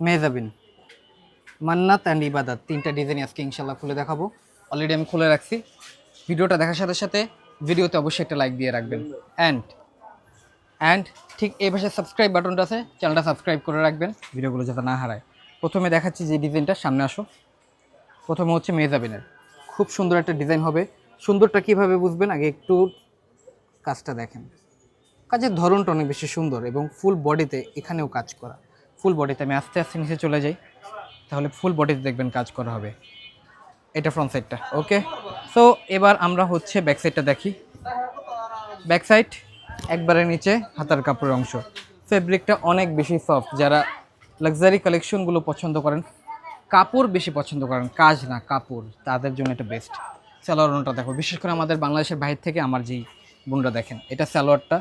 মেজাবিন মান্নাত and ইবাদাত, তিনটা design আজকে ইনশাল্লাহ খুলে দেখাবো। অলরেডি আমি খুলে রাখছি। ভিডিওটা দেখার সাথে সাথে ভিডিওতে অবশ্যই একটা লাইক দিয়ে রাখবেন। অ্যান্ড অ্যান্ড ঠিক এই পাশে সাবস্ক্রাইব বাটনটা আছে চ্যানেলটা সাবস্ক্রাইব করে রাখবেন, ভিডিওগুলো যাতে না হারায়। প্রথমে দেখাচ্ছি যে ডিজাইনটা সামনে আসো। প্রথমে হচ্ছে মেজাবিনের খুব সুন্দর একটা ডিজাইন হবে। সুন্দরটা কীভাবে বুঝবেন? আগে একটু কাজটা দেখেন। কাজের ধরনটা অনেক বেশি সুন্দর এবং ফুল বডিতে এখানেও কাজ করা। ফুল বডিতে আমি আস্তে আস্তে নিচে চলে যাই, তাহলে ফুল বডিতে দেখবেন কাজ করা হবে। এটা ফ্রন্ট সাইডটা ওকে সো এবার আমরা হচ্ছে ব্যাক সাইডটা দেখি। ব্যাক সাইড একবারে নিচে, হাতার কাপড়ের অংশ। ফেব্রিকটা অনেক বেশি সফট যারা লাক্সারি কালেকশনগুলো পছন্দ করেন, কাপড় বেশি পছন্দ করেন, কাজ না, কাপড়, তাদের জন্য এটা বেস্ট স্যালোয়ারটা দেখো, বিশেষ করে আমাদের বাংলাদেশের বাইরে থেকে আমার যেই বোনরা দেখেন, এটা স্যালোয়ারটা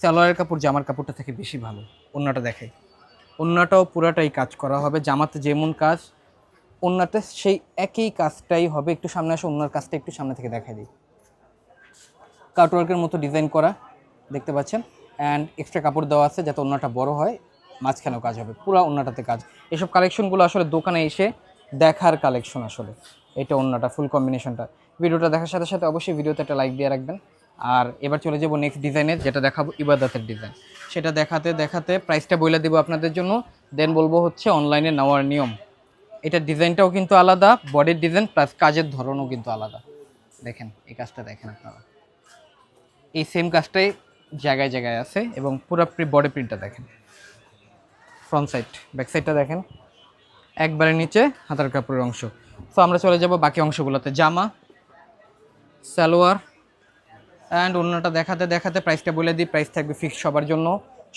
স্যালোয়ারের কাপড়, জামার কাপড়টা থেকে বেশি ভালো, অন্যটা দেখাই। অন্যটাও পুরাটাই কাজ করা হবে, জামাতে যেমন কাজ অন্যটা সেই একই কাজটাই হবে। একটু সামনে আসে অন্যার কাজটা একটু সামনে থেকে দেখাই দিই। কাটওয়ার্কের মতো ডিজাইন করা, দেখতে পাচ্ছেন? অ্যান্ড এক্সট্রা কাপড় দেওয়া আছে যাতে অন্যটা বড় হয়, মাঝখানেও কাজ হবে, পুরো অন্যটাতে কাজ। এসব কালেকশনগুলো আসলে দোকানে এসে দেখার কালেকশন আসলে, এটা অন্যটা ফুল কম্বিনেশনটা ভিডিওটা দেখার সাথে সাথে অবশ্যই ভিডিওতে একটা লাইক দিয়ে রাখবেন। আর এবার চলে যাব নেক্সট ডিজাইনের যেটা দেখাবো ইবাদতের ডিজাইন সেটা দেখাতে দেখাতে প্রাইসটা বলে দেবো আপনাদের জন্য। দেন বলব হচ্ছে অনলাইনে নেওয়ার নিয়ম। এটার ডিজাইনটাও কিন্তু আলাদা বডির ডিজাইন প্লাস কাজের ধরনও কিন্তু আলাদা। দেখেন, এই কাজটা দেখেন আপনারা। এই সেম কাজটাই জায়গায় জায়গায় আছে এবং পুরো বডি প্রিন্টটা দেখেন। ফ্রন্ট সাইড ব্যাক সাইডটা দেখেন। একবারে নিচে হাতার কাপড়ের অংশ। তো আমরা চলে যাব বাকি অংশগুলোতে। জামা, সালোয়ার অ্যান্ড অন্যটা দেখাতে দেখাতে প্রাইসটা বলে দিই প্রাইস থাকবে ফিক্স সবার জন্য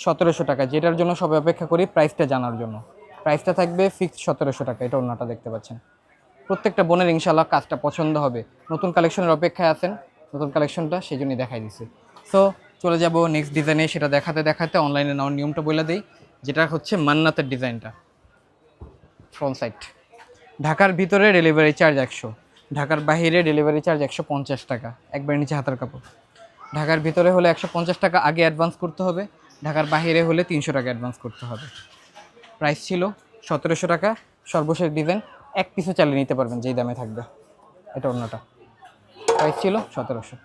সতেরোশো টাকা। যেটার জন্য সবাই অপেক্ষা করি প্রাইসটা জানার জন্য। প্রাইসটা থাকবে ফিক্স সতেরোশো টাকা, এটা অন্যটা দেখতে পাচ্ছেন। প্রত্যেকটা বোনের ইনশাল্লাহ কাজটা পছন্দ হবে। নতুন কালেকশনের অপেক্ষায় আছেন, নতুন কালেকশনটা সেই জন্যই দেখাই দিছি। সো চলে যাব নেক্সট ডিজাইনে সেটা দেখাতে দেখাতে অনলাইনে নেওয়ার নিয়মটা বলে দিই, যেটা হচ্ছে মান্নাতের ডিজাইনটা ফ্রন্ট সাইড ঢাকার ভিতরে ডেলিভারি চার্জ একশো, ঢাকার বাইরে ডেলিভারি চার্জ একশো পঞ্চাশ টাকা, একবার নিচে হাতার কাপড়। ঢাকার ভিতরে হলে একশো পঞ্চাশ টাকা আগে অ্যাডভান্স করতে হবে, ঢাকার বাহিরে হলে তিনশো টাকা অ্যাডভান্স করতে হবে। প্রাইস ছিল সতেরোশো টাকা, সর্বশেষ ডিজাইন এক পিসও চালিয়ে নিতে পারবেন যেই দামে থাকবে। এটা অন্যটা। প্রাইস ছিল সতেরোশো।